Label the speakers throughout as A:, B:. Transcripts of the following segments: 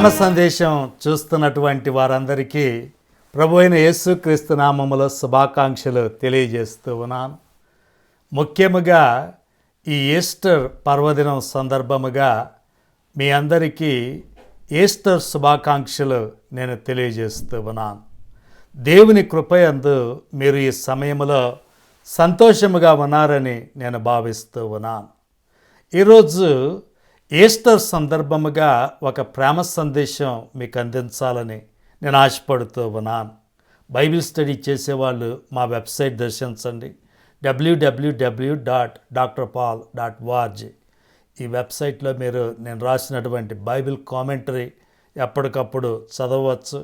A: ధ్యాన సందేశం చూస్తున్నటువంటి వారందరికీ ప్రభు అయిన యేసుక్రీస్తు నామములో శుభాకాంక్షలు తెలియజేస్తూ ఉన్నాను. ముఖ్యముగా ఈ ఈస్టర్ పర్వదినం సందర్భముగా మీ అందరికీ ఈస్టర్ శుభాకాంక్షలు నేను తెలియజేస్తూ ఉన్నాను. దేవుని కృపయందు మీరు ఈ సమయంలో సంతోషముగా ఉన్నారని నేను భావిస్తూ ఉన్నాను. ఈరోజు ఈస్టర్ సందర్భముగా ఒక ప్రేమ సందేశం మీకు అందించాలని నేను ఆశపడుతూ ఉన్నాను. బైబిల్ స్టడీ చేసేవాళ్ళు మా వెబ్సైట్ దర్శించండి. W W W dot doctor Paul dot వార్జీ ఈ వెబ్సైట్లో మీరు నేను రాసినటువంటి బైబిల్ కామెంటరీ ఎప్పటికప్పుడు చదవచ్చు.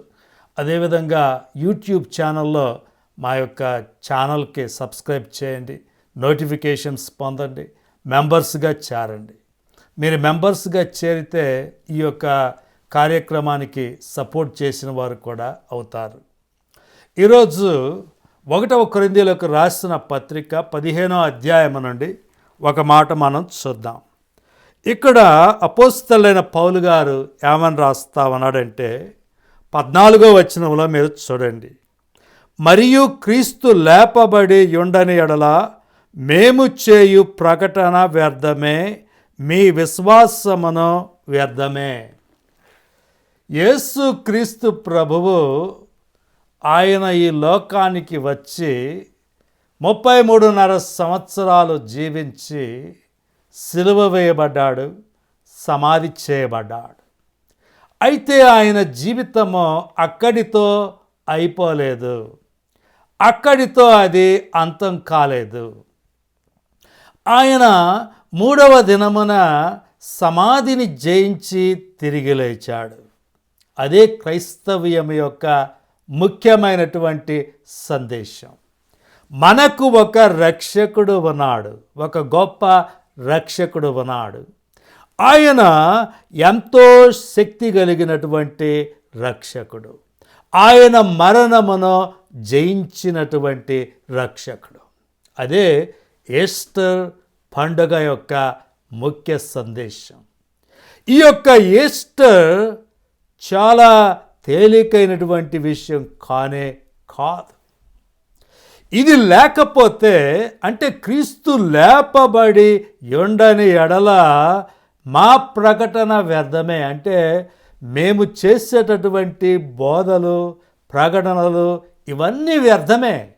A: అదేవిధంగా యూట్యూబ్ ఛానల్లో మా యొక్క ఛానల్కి సబ్స్క్రైబ్ చేయండి. నోటిఫికేషన్స్ పొందండి. మెంబర్స్గా చేరండి. మీరు మెంబర్స్గా చేరితే ఈ యొక్క కార్యక్రమానికి సపోర్ట్ చేసిన వారు కూడా అవుతారు. ఈరోజు ఒకటవ కొరిందీలకు రాసిన పత్రిక పదిహేనో అధ్యాయం నుండి ఒక మాట మనం చూద్దాం. ఇక్కడ అపోస్తలైన పౌలు గారు ఏమని రాస్తా ఉన్నాడంటే పద్నాలుగో వచనంలో మీరు చూడండి. మరియు క్రీస్తు లేపబడి ఉండని ఎడల మేము చేయు ప్రకటన వ్యర్థమే మీ విశ్వాసమును వ్యర్థమే. యేసు క్రీస్తు ప్రభువు ఆయన ఈ లోకానికి వచ్చి ముప్పై మూడున్నర సంవత్సరాలు జీవించి సిలువ వేయబడ్డాడు సమాధి చేయబడ్డాడు. అయితే ఆయన జీవితము అక్కడితో అయిపోలేదు. అక్కడితో అది అంతం కాలేదు. ఆయన మూడవ దినమున సమాధిని జయించి తిరిగి లేచాడు. అదే క్రైస్తవ్యం యొక్క ముఖ్యమైనటువంటి సందేశం. మనకు ఒక రక్షకుడు ఉన్నాడు. ఒక గొప్ప రక్షకుడు ఉన్నాడు. ఆయన ఎంతో శక్తి కలిగినటువంటి రక్షకుడు. ఆయన మరణమును జయించినటువంటి రక్షకుడు. అదే ఈస్టర్ పండుగ యొక్క ముఖ్య సందేశం. ఈ యొక్క ఈస్టర్ చాలా తేలికైనటువంటి విషయం కానే కాదు. ఇది లేకపోతే అంటే క్రీస్తు లేపబడి ఉండని ఎడల మా ప్రకటన వ్యర్థమే. అంటే మేము చేసేటటువంటి బోధలు ప్రకటనలు ఇవన్నీ వ్యర్థమే.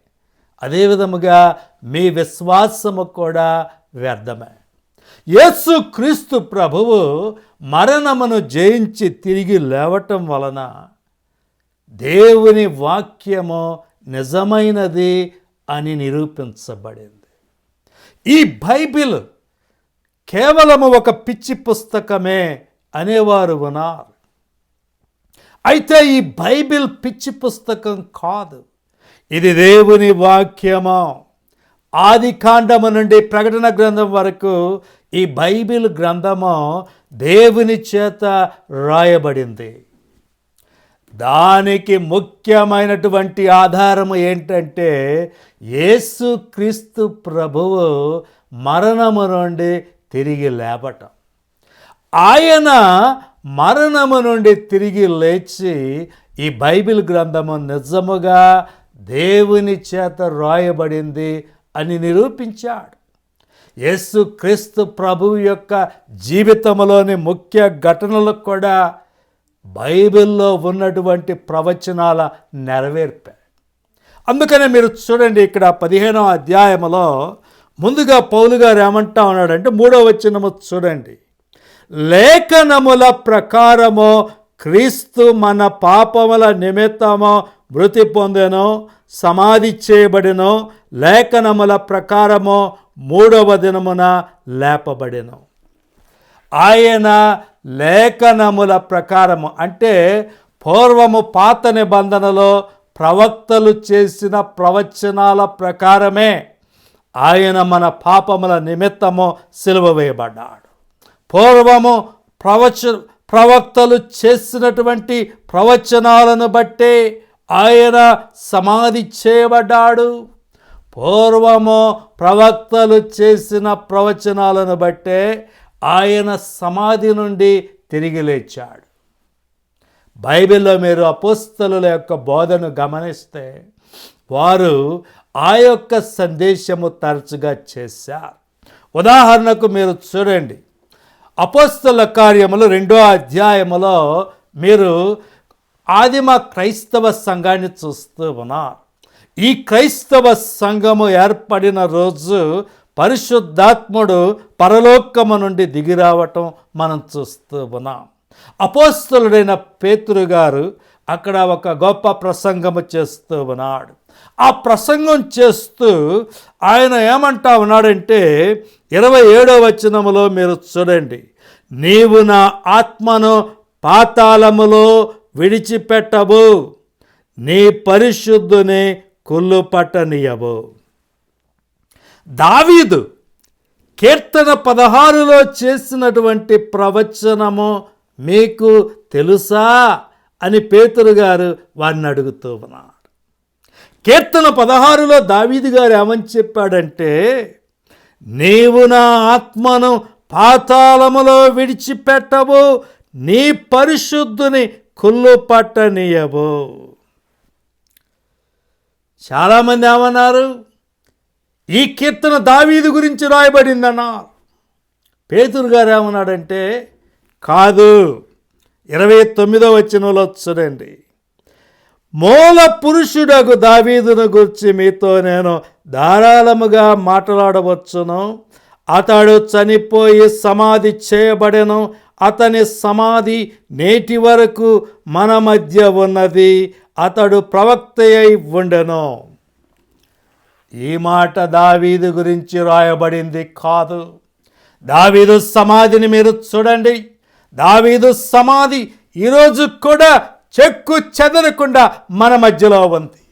A: అదేవిధముగా మీ విశ్వాసము కూడా వ్యర్థమే. యేసు క్రీస్తు ప్రభువు మరణమును జయించి తిరిగి లేవటం వలన దేవుని వాక్యము నిజమైనది అని నిరూపించబడింది. ఈ బైబిల్ కేవలము ఒక పిచ్చి పుస్తకమే అనేవారు ఉన్నారు అయితే ఈ బైబిల్ పిచ్చి పుస్తకం కాదు. ఇది దేవుని వాక్యము. ఆది కాండము నుండి ప్రకటన గ్రంథం వరకు ఈ బైబిల్ గ్రంథము దేవుని చేత రాయబడింది. దానికి ముఖ్యమైనటువంటి ఆధారము ఏంటంటే యేసు క్రీస్తు ప్రభువు మరణము నుండి తిరిగి లేపటం. ఆయన మరణము నుండి తిరిగి లేచి ఈ బైబిల్ గ్రంథము నిజముగా దేవుని చేత రాయబడింది అని నిరూపించాడు. యేసు క్రీస్తు ప్రభువు యొక్క జీవితంలోని ముఖ్య ఘటనలు కూడా బైబిల్లో ఉన్నటువంటి ప్రవచనాల నెరవేర్పాయి అందుకనే మీరు చూడండి ఇక్కడ పదిహేనవ అధ్యాయములో ముందుగా పౌలు గారు ఏమంటా ఉన్నాడంటే మూడో వచనము చూడండి. లేఖనముల ప్రకారము క్రీస్తు మన పాపముల నిమిత్తము మృతి పొందెను సమాధి చేయబడినో లేఖనముల ప్రకారము మూడవ దినమున లేపబడెను. ఆయన లేఖనముల ప్రకారము అంటే పూర్వము పాత నిబంధనలో ప్రవక్తలు చేసిన ప్రవచనాల ప్రకారమే ఆయన మన పాపముల నిమిత్తము సిలువ వేయబడ్డాడు. పూర్వము ప్రవచ ప్రవక్తలు చేసినటువంటి ప్రవచనాలను బట్టే ఆయన సమాధి చేయబడ్డాడు. పూర్వము ప్రవక్తలు చేసిన ప్రవచనాలను బట్టే ఆయన సమాధి నుండి తిరిగి లేచాడు. బైబిల్లో మీరు అపోస్తలుల యొక్క బోధను గమనిస్తే వారు ఆ యొక్క సందేశము తరచుగా చేశారు. ఉదాహరణకు మీరు చూడండి. అపోస్తల కార్యములు రెండో అధ్యాయములో మీరు ఆదిమ క్రైస్తవ సంఘాన్ని చూస్తూ ఉన్నారు. ఈ క్రైస్తవ సంఘము ఏర్పడిన రోజు పరిశుద్ధాత్ముడు పరలోకము నుండి దిగిరావటం మనం చూస్తూ ఉన్నాం. అపోస్తలుడైన పేతురు గారు అక్కడ ఒక గొప్ప ప్రసంగము చేస్తూ ఉన్నాడు. ఆ ప్రసంగం చేస్తూ ఆయన ఏమంటా ఉన్నాడంటే ఇరవై ఏడో వచనములో మీరు చూడండి. నీవు నా ఆత్మను పాతాళములో విడిచిపెట్టవు నీ పరిశుద్ధుని కుళ్ళు పట్టనీయవు దావీదు కీర్తన పదహారులో చేసినటువంటి ప్రవచనము మీకు తెలుసా అని పేతురు గారు వారిని అడుగుతూ ఉన్నారు. కీర్తన పదహారులో దావీదు గారు ఏమని చెప్పాడంటే నీవు నా ఆత్మను పాతాళములో విడిచిపెట్టవు నీ పరిశుద్ధుని కుళ్ళు పట్టనీయవు చాలామంది ఏమన్నారు? ఈ కీర్తన దావీదు గురించి రాయబడిందన్నారు పేతురు గారు ఏమన్నాడంటే కాదు ఇరవై తొమ్మిదో వచ్చినలో చూడండి. మూల పురుషుడకు దావీదును గురించి మీతో నేను ధారాళముగా మాట్లాడవచ్చును. అతడు చనిపోయి సమాధి చేయబడెను. అతని సమాధి నేటి వరకు మన మధ్య ఉన్నది. అతడు ప్రవక్త అయి ఉండెను. ఈ మాట దావీదు గురించి రాయబడింది కాదు. దావీదు సమాధిని మీరు చూడండి. దావీదు సమాధి ఈరోజు కూడా చెక్కు చెదరకుండా మన మధ్యలో ఉంది.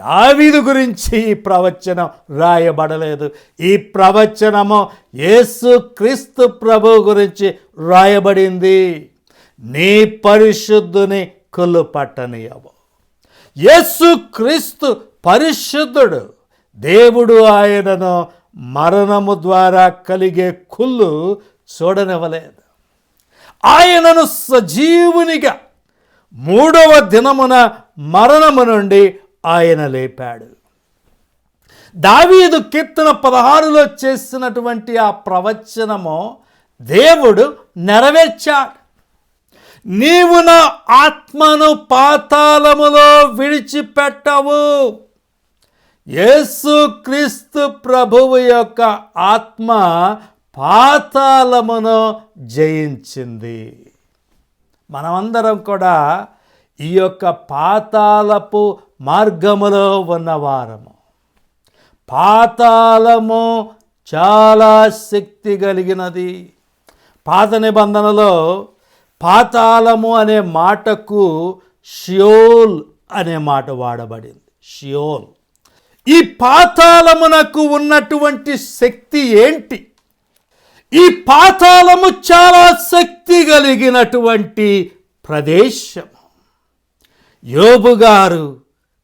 A: దావీదు గురించి ఈ ప్రవచనం రాయబడలేదు. ఈ ప్రవచనము యేసు క్రీస్తు ప్రభు గురించి రాయబడింది. నీ పరిశుద్ధుని కుళ్ళు పట్టనీయవు యేసు క్రీస్తు పరిశుద్ధుడు. దేవుడు ఆయనను మరణము ద్వారా కలిగే కుళ్ళు చూడనివ్వలేదు. ఆయనను సజీవునిగా మూడవ దినమున మరణము నుండి ఆయన లేపాడు. దావీదు కీర్తన పదహారులో చేసినటువంటి ఆ ప్రవచనము దేవుడు నెరవేర్చాడు. నీవు నా ఆత్మను పాతాళములో విడిచిపెట్టవు. యేసు క్రీస్తు ప్రభువు యొక్క ఆత్మ పాతాళమును జయించింది. మనమందరం కూడా ఈ యొక్క పాతాళపు మార్గములో ఉన్నవారము పాతాళము చాలా శక్తి కలిగినది. పాత నిబంధనలో పాతాళము అనే మాటకు షియోల్ అనే మాట వాడబడింది. షియోల్. ఈ పాతాళమునకు ఉన్నటువంటి శక్తి ఏంటి? ఈ పాతాళము చాలా శక్తి కలిగినటువంటి ప్రదేశం. యోబు గారు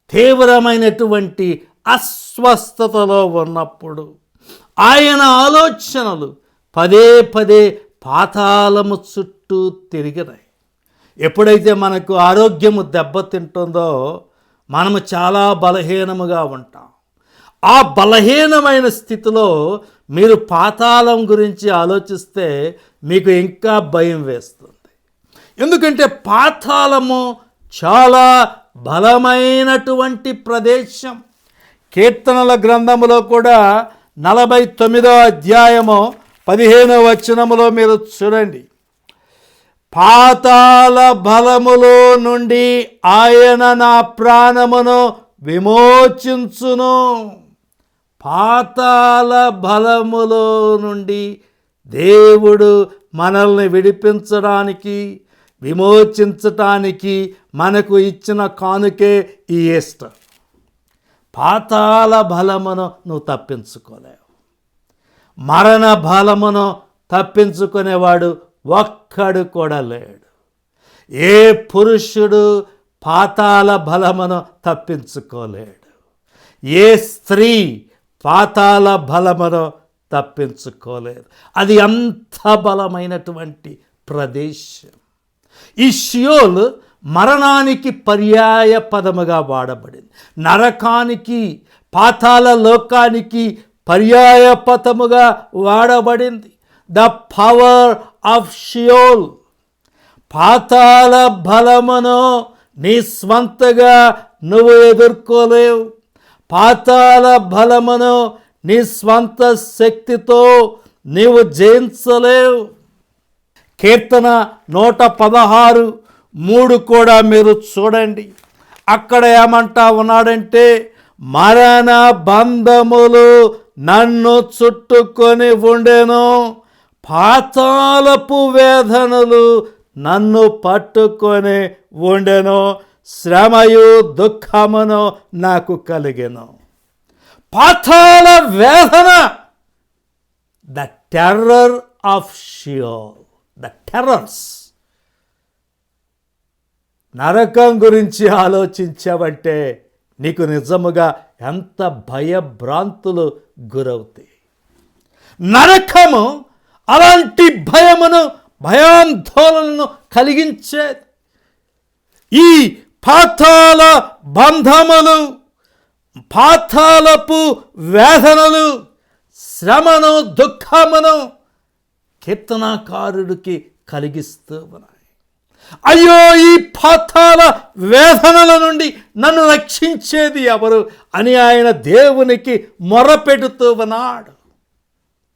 A: తీవ్రమైనటువంటి అస్వస్థతలో ఉన్నప్పుడు ఆయన ఆలోచనలు పదే పదే పాతాళము చుట్టూ తిరిగినాయి. ఎప్పుడైతే మనకు ఆరోగ్యము దెబ్బతింటుందో మనము చాలా బలహీనముగా ఉంటాం. ఆ బలహీనమైన స్థితిలో మీరు పాతాళం గురించి ఆలోచిస్తే మీకు ఇంకా భయం వేస్తుంది. ఎందుకంటే పాతాళము చాలా బలమైనటువంటి ప్రదేశం. కీర్తనల గ్రంథములో కూడా నలభై తొమ్మిదో అధ్యాయము పదిహేనో వచనములో మీరు చూడండి. పాతాల బలములో నుండి ఆయన నా ప్రాణమును విమోచించును. పాతాల బలములో నుండి దేవుడు మనల్ని విడిపించడానికి విమోచించటానికి మనకు ఇచ్చిన కానుకే ఈ ఈస్టర్. పాతాల బలమును నువ్వు తప్పించుకోలేవు. మరణ బలమును తప్పించుకునేవాడు ఒక్కడు కూడా లేడు. ఏ పురుషుడు పాతాల బలమును తప్పించుకోలేడు. ఏ స్త్రీ పాతాల బలమును తప్పించుకోలేదు. అది అంత బలమైనటువంటి ప్రదేశం. ఈ షియోల్ మరణానికి పర్యాయ పదముగా వాడబడింది. నరకానికి పాతాల లోకానికి పర్యాయ పదముగా వాడబడింది. ద పవర్ ఆఫ్ షియోల్ పాతాల బలమును నీ స్వంతగా నువ్వు ఎదుర్కోలేవు. పాతాల బలమును నీ స్వంత శక్తితో నీవు జయించలేవు. కీర్తన నూట పదహారు మూడు కూడా మీరు చూడండి. అక్కడ ఏమంటా ఉన్నాడంటే మరణ బంధములు నన్ను చుట్టుకొని ఉండెను. పాతాలపు వేదనలు నన్ను పట్టుకొని ఉండెను. శ్రమయు దుఃఖమును నాకు కలిగెను. పాతాల వేదన the terror of Sheol the terrors. నరకం గురించి ఆలోచించావంటే నీకు నిజముగా ఎంత భయభ్రాంతులు గురవుతాయి. నరకము అలాంటి భయమును భయాందోళనను కలిగించే ఈ పాతాల బంధములు పాతాలపు వేదనలు శ్రమను దుఃఖమును కీర్తనాకారుడికి కలిగిస్తూ ఉన్నాయి అయ్యో ఈ పాతాల వేదనల నుండి నన్ను రక్షించేది ఎవరు? అని ఆయన దేవునికి మొరపెడుతూ ఉన్నాడు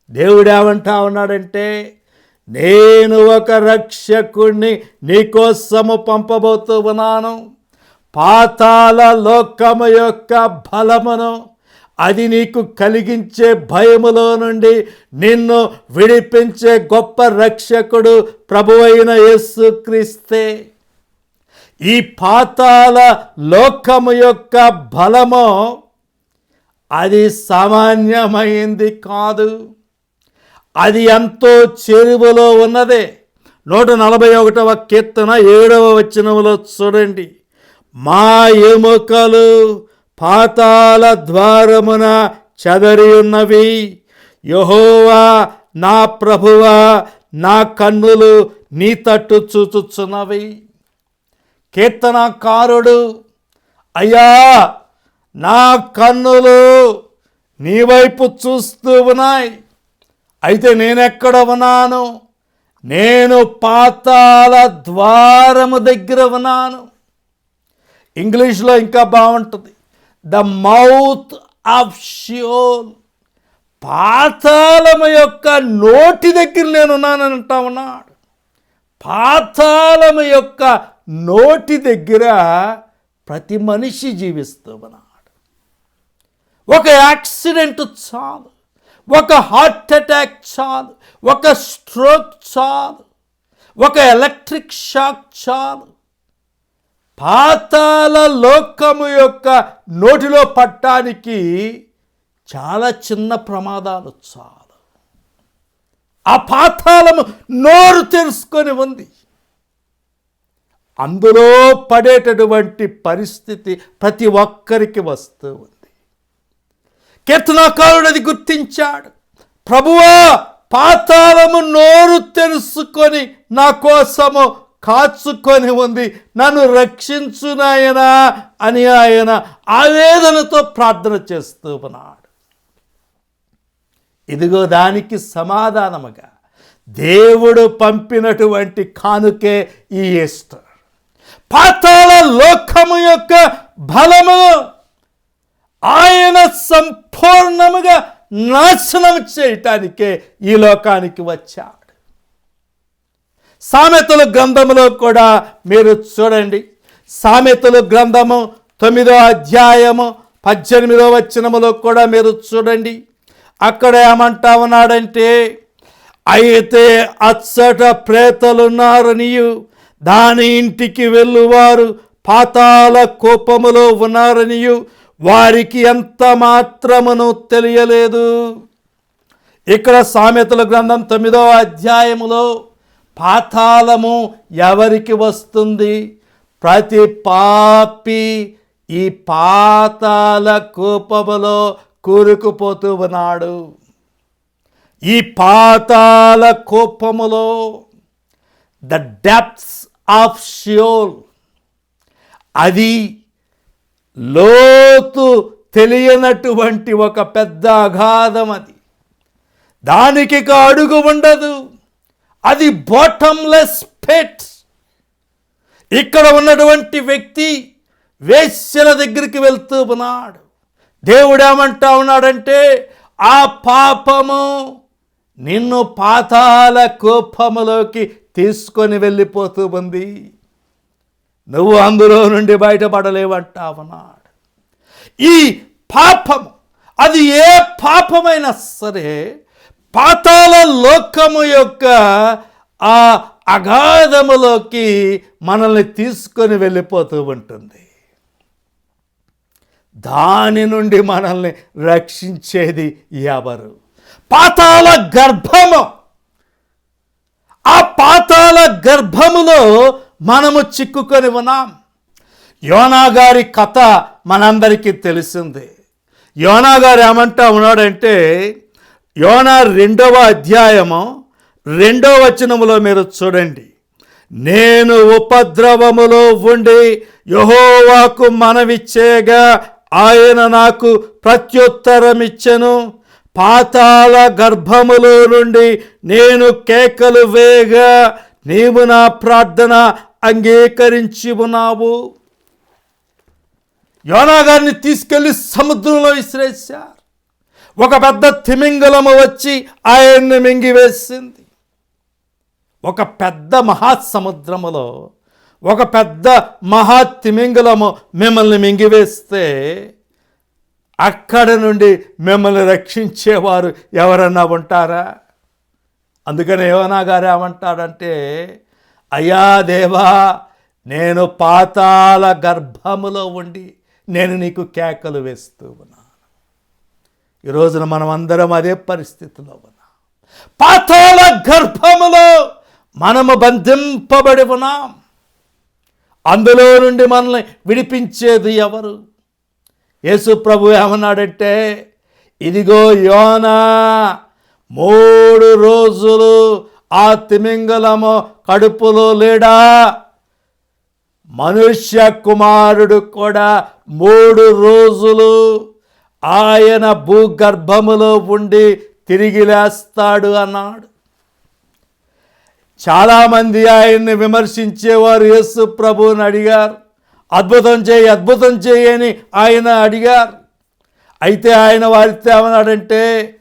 A: దేవుడు ఏమంటా ఉన్నాడంటే నేను ఒక రక్షకుణ్ణి నీకోసము పంపబోతూ ఉన్నాను పాతాల లోకము యొక్క బలమును అది నీకు కలిగించే భయములో నుండి నిన్ను విడిపించే గొప్ప రక్షకుడు ప్రభువైన యేసుక్రీస్తే ఈ పాతాల లోకము యొక్క బలము అది సామాన్యమైంది కాదు. అది ఎంతో చెరువులో ఉన్నదే. నూట నలభై ఒకటవ కీర్తన ఏడవ వచనంలో చూడండి. మా ఎముకలు పాతాల ద్వారమున చెదరి ఉన్నవి యహోవా నా ప్రభువా నా కన్నులు నీ తట్టు చూచుచున్నవి. కీర్తనకారుడు అయ్యా నా కన్నులు నీ వైపు చూస్తూ ఉన్నాయి. అయితే నేనెక్కడ ఉన్నాను? నేను పాతాల ద్వారము దగ్గర ఉన్నాను. ఇంగ్లీష్లో ఇంకా బాగుంటుంది. ద మౌత్ ఆఫ్ షియోల్ పాతాళము యొక్క నోటి దగ్గర నేను అంటా ఉన్నాడు. పాతాళము యొక్క నోటి దగ్గర ప్రతి మనిషి జీవిస్తూ ఉన్నాడు. ఒక యాక్సిడెంట్ చాలు. ఒక హార్ట్ అటాక్ చాలు. ఒక స్ట్రోక్ చాలు. ఒక ఎలక్ట్రిక్ షాక్ చాలు. పాతాల లోకము యొక్క నోటిలో పట్టానికి చాలా చిన్న ప్రమాదాలు చాలు. ఆ పాతాలము నోరు తెలుసుకొని ఉంది. అందులో పడేటటువంటి పరిస్థితి ప్రతి ఒక్కరికి వస్తూ ఉంది. కీర్తనాకారుడు అది గుర్తించాడు. ప్రభువా పాతాళము నోరు తెలుసుకొని నా కోసము కాచుకొని ఉంది నన్ను రక్షించునాయనా అని ఆయన ఆవేదనతో ప్రార్థన చేస్తూ ఉన్నాడు. ఇదిగో దానికి సమాధానముగా దేవుడు పంపినటువంటి కానుకే ఈ ఈస్టర్. పాతాళ లోకము యొక్క బలము ఆయన సంపూర్ణముగా నాశనం చేయటానికే ఈ లోకానికి వచ్చాం సామెతలు గ్రంథములో కూడా మీరు చూడండి. సామెతలు గ్రంథము తొమ్మిదో అధ్యాయము పద్దెనిమిదో వచనములో కూడా మీరు చూడండి. అక్కడ ఏమంటా ఉన్నాడంటే అయితే అచ్చట ప్రేతలున్నారనియు దాని ఇంటికి వెళ్ళువారు పాతాల కోపములో ఉన్నారనియు వారికి ఎంత మాత్రమును తెలియలేదు. ఇక్కడ సామెతల గ్రంథం తొమ్మిదవ అధ్యాయములో పాతాళము ఎవరికి వస్తుంది? ప్రతి పాపి ఈ పాతాల కూపములో కూరుకుపోతూ ఉన్నాడు ఈ పాతాల కూపములో ద డెప్త్స్ ఆఫ్ షియోల్ అది లోతు తెలియనటువంటి ఒక పెద్ద అగాధం అది. దానికి అడుగు ఉండదు. అది బాటమ్లెస్ పెట్ ఇక్కడ ఉన్నటువంటి వ్యక్తి వేశ్యల దగ్గరికి వెళ్తూ ఉన్నాడు. దేవుడు ఏమంటా ఉన్నాడంటే ఆ పాపము నిన్ను పాతాల కోపములోకి తీసుకొని వెళ్ళిపోతూ ఉంది. నువ్వు అందులో నుండి బయటపడలేవంటా ఉన్నాడు. ఈ పాపము అది ఏ పాపమైనా సరే పాతాల లోకము యొక్క ఆ అగాధములోకి మనల్ని తీసుకొని వెళ్ళిపోతూ ఉంటుంది. దాని నుండి మనల్ని రక్షించేది ఎవరు? పాతాల గర్భము. ఆ పాతాల గర్భములో మనము చిక్కుకొని ఉన్నాం. యోనా గారి కథ మనందరికీ తెలిసింది. యోనా గారు ఏమంటా ఉన్నాడంటే యోనా రెండవ అధ్యాయము రెండవ వచనములో మీరు చూడండి. నేను ఉపద్రవములో ఉండి యహోవాకు మనవిచ్చేగా ఆయన నాకు ప్రత్యుత్తరమిచ్చెను. పాతాళ గర్భములో నుండి నేను కేకలు వేగా నీవు నా ప్రార్థన అంగీకరించి ఉన్నావు. యోనా గారిని తీసుకెళ్ళి సముద్రంలో విసిరేశా. ఒక పెద్ద తిమింగలము వచ్చి ఆయన్ని మింగివేసింది. ఒక పెద్ద మహాసముద్రములో ఒక పెద్ద మహా తిమింగలము మిమ్మల్ని మింగివేస్తే అక్కడ నుండి మిమ్మల్ని రక్షించేవారు ఎవరన్నా ఉంటారా? అందుకని యోనా గారు ఏమంటాడంటే అయ్యా దేవా నేను పాతాల గర్భములో ఉండి నేను నీకు కేకలు వేస్తూ ఉన్నాను ఈ రోజున మనం అందరం అదే పరిస్థితిలో ఉన్నాం. పాతాల గర్భములో మనము బంధింపబడి ఉన్నాం. అందులో నుండి మనల్ని విడిపించేది ఎవరు? యేసు ప్రభు ఏమన్నాడంటే ఇదిగో యోనా మూడు రోజులు ఆ తిమింగలము కడుపులో లేడా? మనుష్య కుమారుడు కూడా మూడు రోజులు ఆయన భూగర్భములో ఉండి తిరిగి లేస్తాడు అన్నాడు. చాలామంది ఆయన్ని విమర్శించేవారు యేసు ప్రభువుని అడిగారు. అద్భుతం చేయి అద్భుతం చేయని ఆయన అడిగారు. అయితే ఆయన వారితో ఏమన్నాడంటే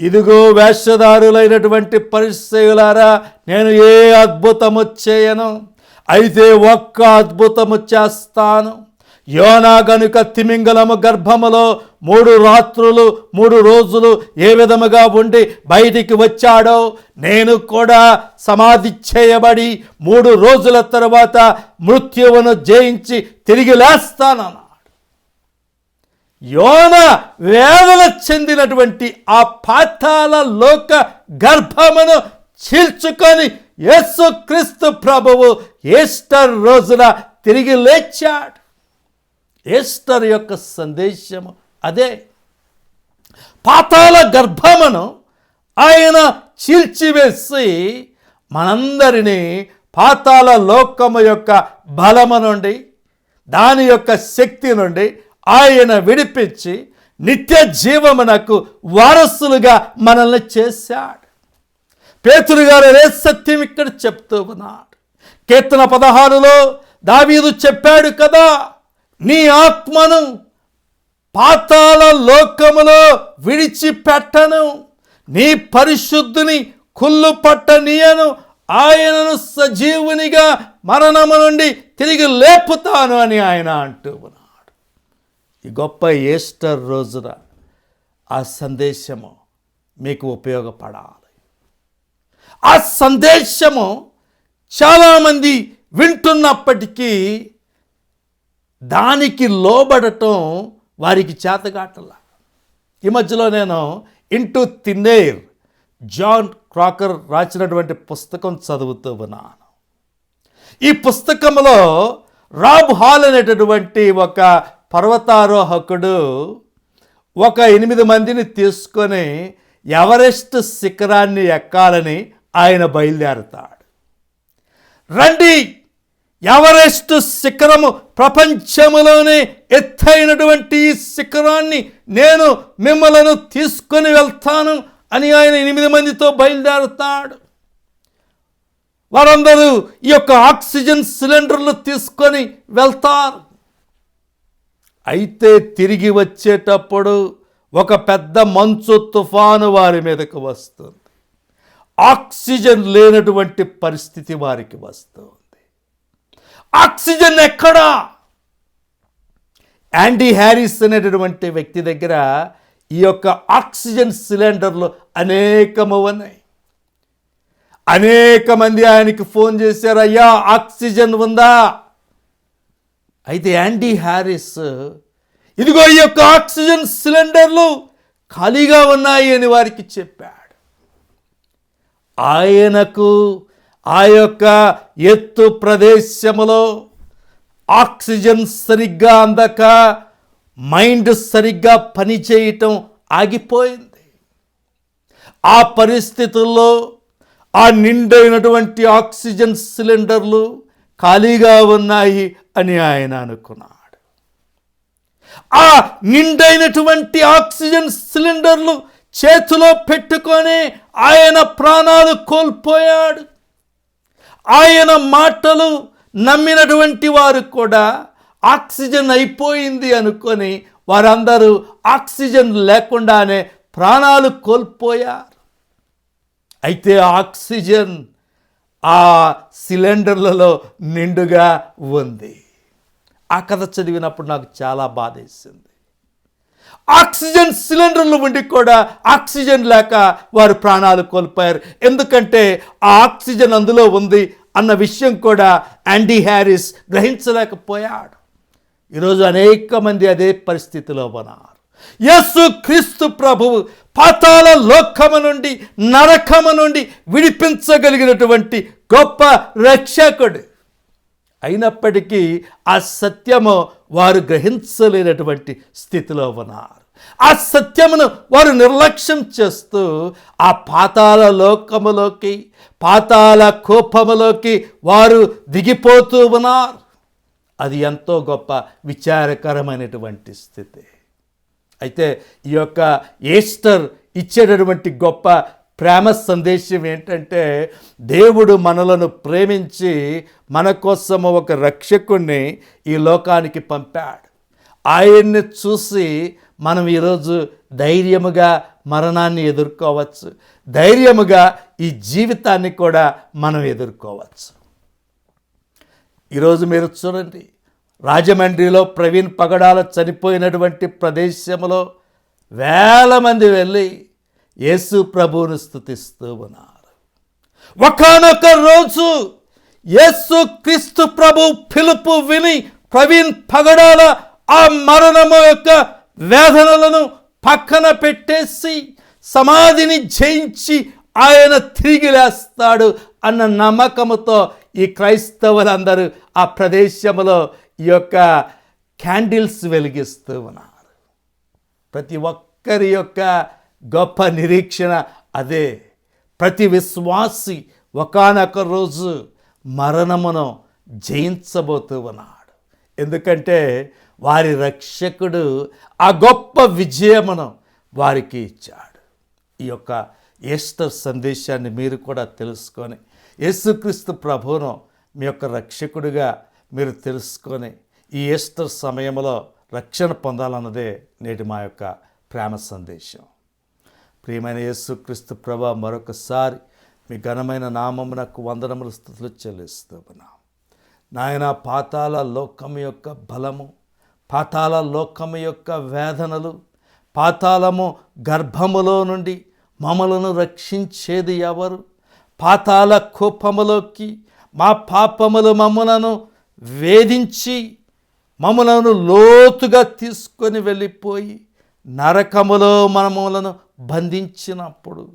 A: ఇదిగో వేషధారులైనటువంటి పరిస్థితులారా నేను ఏ అద్భుతము చేయను. అయితే ఒక్క అద్భుతము చేస్తాను. యోనా గనుక తిమింగలము గర్భములో మూడు రాత్రులు మూడు రోజులు ఏ విధముగా ఉండి బయటికి వచ్చాడో నేను కూడా సమాధి చేయబడి మూడు రోజుల తర్వాత మృత్యువును జయించి తిరిగి లేస్తానన్నాడు. యోన వేదన చెందినటువంటి ఆ పాతాల లోక గర్భమును చీల్చుకొని యేసుక్రీస్తు ప్రభువు ఈస్టర్ రోజున తిరిగి లేచాడు. ఏస్టర్ యొక్క సందేశము అదే. పాతాల గర్భమును ఆయన చీల్చివేసి మనందరినీ పాతాల లోకము యొక్క బలము నుండి దాని యొక్క శక్తి నుండి ఆయన విడిపించి నిత్య జీవమునకు వారసులుగా మనల్ని చేశాడు. పేతురు గారు అదే సత్యం ఇక్కడ చెప్తూ ఉన్నాడు కీర్తన పదహారులో దావీదు చెప్పాడు కదా నీ ఆత్మను పాతాల లోకములో విడిచిపెట్టను. నీ పరిశుద్ధిని కుళ్ళు పట్టనీయను. ఆయనను సజీవునిగా మరణము నుండి తిరిగి లేపుతాను అని ఆయన అంటూ ఉన్నాడు. ఈ గొప్ప ఈస్టర్ రోజున ఆ సందేశము మీకు ఉపయోగపడాలి. ఆ సందేశము చాలామంది వింటున్నప్పటికీ దానికి లోబడటం వారికి చేతగాటల ఈ మధ్యలో నేను ఇంటూ తిన్నేర్ జాన్ క్రాకర్ రాసినటువంటి పుస్తకం చదువుతూ ఉన్నాను. ఈ పుస్తకంలో రాబ్ హాల్ అనేటటువంటి ఒక పర్వతారోహకుడు ఒక ఎనిమిది మందిని తీసుకొని ఎవరెస్ట్ శిఖరాన్ని ఎక్కాలని ఆయన బయలుదేరతాడు. రండి! ఎవరెస్ట్ శిఖరము ప్రపంచములోనే ఎత్తైనటువంటి ఈ శిఖరాన్ని నేను మిమ్మలను తీసుకొని వెళ్తాను అని ఆయన ఎనిమిది మందితో బయలుదేరుతాడు. వారందరూ ఈ యొక్క ఆక్సిజన్ సిలిండర్లు తీసుకొని వెళ్తారు. అయితే తిరిగి వచ్చేటప్పుడు ఒక పెద్ద మంచు తుఫాను వారి మీదకు వస్తుంది. ఆక్సిజన్ లేనటువంటి పరిస్థితి వారికి వస్తుంది. ఆక్సిజన్ ఎక్కడా? యాండీ హ్యారిస్ అనేటటువంటి వ్యక్తి దగ్గర ఈ యొక్క ఆక్సిజన్ సిలిండర్లు అనేకము ఉన్నాయి అనేక మంది ఆయనకి ఫోన్ చేశారు అయ్యా ఆక్సిజన్ ఉందా? అయితే యాండీ హ్యారిస్ ఇదిగో ఈ యొక్క ఆక్సిజన్ సిలిండర్లు ఖాళీగా ఉన్నాయి అని వారికి చెప్పాడు. ఆయనకు ఆ యొక్క ఎత్తు ప్రదేశములో ఆక్సిజన్ సరిగ్గా అందక మైండ్ సరిగ్గా పనిచేయటం ఆగిపోయింది. ఆ పరిస్థితుల్లో ఆ నిండైనటువంటి ఆక్సిజన్ సిలిండర్లు ఖాళీగా ఉన్నాయి అని ఆయన అనుకున్నాడు. ఆ నిండైనటువంటి ఆక్సిజన్ సిలిండర్లు చేతిలో పెట్టుకొని ఆయన ప్రాణాలు కోల్పోయాడు. ఆయన మాటలు నమ్మినటువంటి వారు కూడా ఆక్సిజన్ అయిపోయింది అనుకొని వారందరూ ఆక్సిజన్ లేకుండానే ప్రాణాలు కోల్పోయారు. అయితే ఆక్సిజన్ ఆ సిలిండర్లలో నిండుగా ఉంది. ఆ కథ చదివినప్పుడు నాకు చాలా బాధేసింది. ఆక్సిజన్ సిలిండర్లు ఉండి కూడా ఆక్సిజన్ లేక వారు ప్రాణాలు కోల్పోయారు. ఎందుకంటే ఆ ఆక్సిజన్ అందులో ఉంది అన్న విషయం కూడా యాండీ హ్యారిస్ గ్రహించలేకపోయాడు. ఈరోజు అనేక మంది అదే పరిస్థితిలో ఉన్నారు. యస్సు క్రీస్తు ప్రభువు పాతాల లోకము నుండి నరకము నుండి విడిపించగలిగినటువంటి గొప్ప రక్షకుడు. అయినప్పటికీ ఆ సత్యము వారు గ్రహించలేనటువంటి స్థితిలో ఉన్నారు. ఆ సత్యమును వారు నిర్లక్ష్యం చేస్తూ ఆ పాతాల లోకములోకి పాతాల కోపములోకి వారు దిగిపోతూ ఉన్నారు. అది ఎంతో గొప్ప విచారకరమైనటువంటి స్థితి. అయితే ఈ యొక్క ఈస్టర్ ఇచ్చేటటువంటి గొప్ప ప్రేమ సందేశం ఏంటంటే దేవుడు మనలను ప్రేమించి మన కోసం ఒక రక్షకుణ్ణి ఈ లోకానికి పంపాడు. ఆయన్ని చూసి మనం ఈరోజు ధైర్యముగా మరణాన్ని ఎదుర్కోవచ్చు. ధైర్యముగా ఈ జీవితాన్ని కూడా మనం ఎదుర్కోవచ్చు. ఈరోజు మీరు చూడండి రాజమండ్రిలో ప్రవీణ్ పగడాల చనిపోయినటువంటి ప్రదేశంలో వేల మంది వెళ్ళి యేసు ప్రభువును స్థుతిస్తూ ఉన్నారు. ఒకనొక రోజు యేసు క్రీస్తు ప్రభు పిలుపు విని ప్రవీణ్ పగడాల ఆ మరణము యొక్క వేదనలను పక్కన పెట్టేసి సమాధిని జయించి ఆయన తిరిగి లేస్తాడు అన్న నమ్మకముతో ఈ క్రైస్తవులందరూ ఆ ప్రదేశంలో ఈ యొక్క క్యాండిల్స్ వెలిగిస్తూ ఉన్నారు. ప్రతి ఒక్కరి యొక్క గొప్ప నిరీక్షణ అదే. ప్రతి విశ్వాసి ఒకానొక రోజు మరణమును జయించబోతూ ఉన్నాడు ఎందుకంటే వారి రక్షకుడు ఆ గొప్ప విజయమును వారికి ఇచ్చాడు. ఈ యొక్క ఈస్టర్ సందేశాన్ని మీరు కూడా తెలుసుకొని యేసుక్రీస్తు ప్రభువును మీ యొక్క రక్షకుడిగా మీరు తెలుసుకొని ఈ ఈస్టర్ సమయంలో రక్షణ పొందాలన్నదే నేటి మా యొక్క ప్రేమ సందేశం. ప్రియమైన యేసుక్రీస్తు ప్రభా మరొకసారి మీ ఘనమైన నామమునకు వందనములు స్థుతులు చెల్లిస్తున్నాం. నాయన పాతాల లోకము యొక్క బలము పాతాల లోకము యొక్క వేదనలు పాతాళము గర్భములో నుండి మమ్మలను రక్షించేది ఎవరు? పాతాల కోపములోకి మా పాపములు మమ్మలను వేధించి మమ్మలను లోతుగా తీసుకొని వెళ్ళిపోయి నరకములో మనములను బంధించినప్పుడు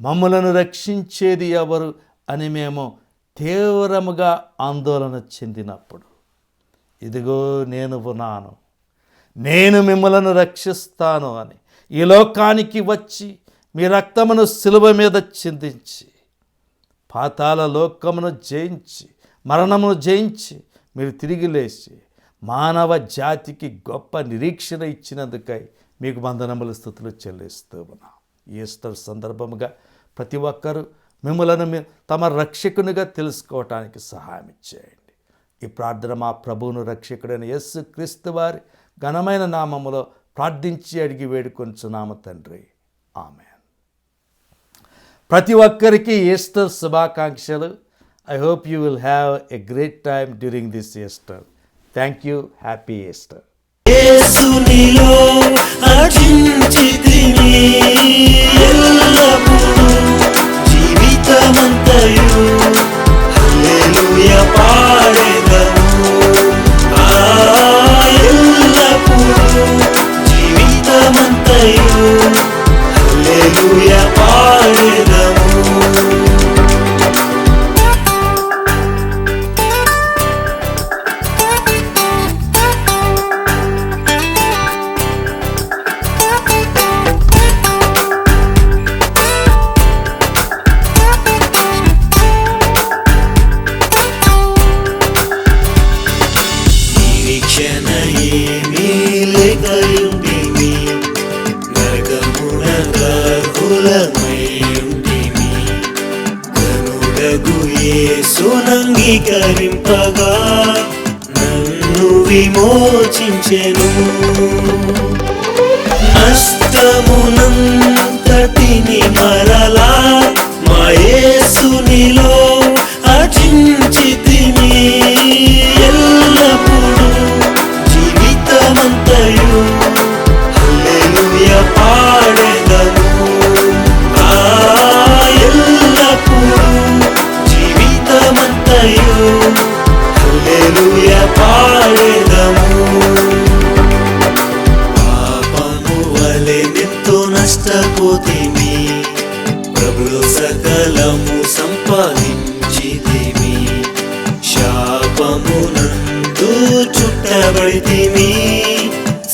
A: మమ్మలను రక్షించేది ఎవరు అని మేము తీవ్రముగా ఆందోళన చెందినప్పుడు. ఇదిగో నేను ఉన్నాను. నేను మిమ్మలను రక్షిస్తాను అని ఈ లోకానికి వచ్చి మీ రక్తమును శిలువ మీద చిందించి పాతాల లోకమును జయించి మరణమును జయించి మీరు తిరిగి లేచి మానవ జాతికి గొప్ప నిరీక్షణ ఇచ్చినందుకై మీకు వందనములు స్థుతులు చెల్లిస్తూ ఉన్నాం. ఈస్టర్ సందర్భముగా ప్రతి ఒక్కరూ మిమ్మలను మీ- తమ రక్షకునిగా తెలుసుకోవటానికి సహాయం చేయండి. ఈ ప్రార్థన మా ప్రభువును రక్షకుడైన యస్సు క్రీస్తు వారి ఘనమైన నామములో ప్రార్థించి అడిగి వేడుకొంచున్నాము తండ్రి. ఆమె ప్రతి ఒక్కరికి ఈస్టర్ శుభాకాంక్షలు. I hope you will have a great time during this Easter thank you happy Easter
B: అంగీకరింపగా నన్ను విమోచించెను. నష్టమునంతటిని మరలా మయేసునిలో పొందుతిమి ప్రభుడు సకలము సంపాదించితిమి. శాపమునందు చుట్టబడితిమి.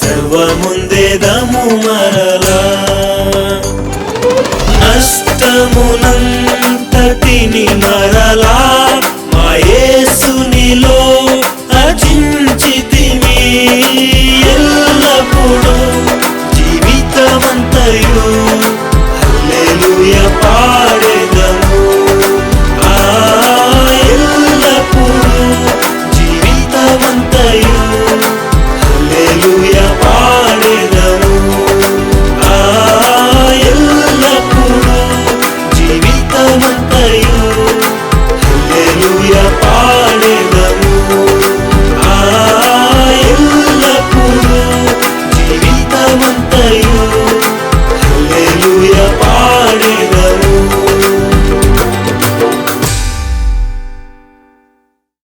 B: సర్వముందేదము మరలా. నష్టమునంతటిని మరలా. మాయేసునిలో అజించితిమి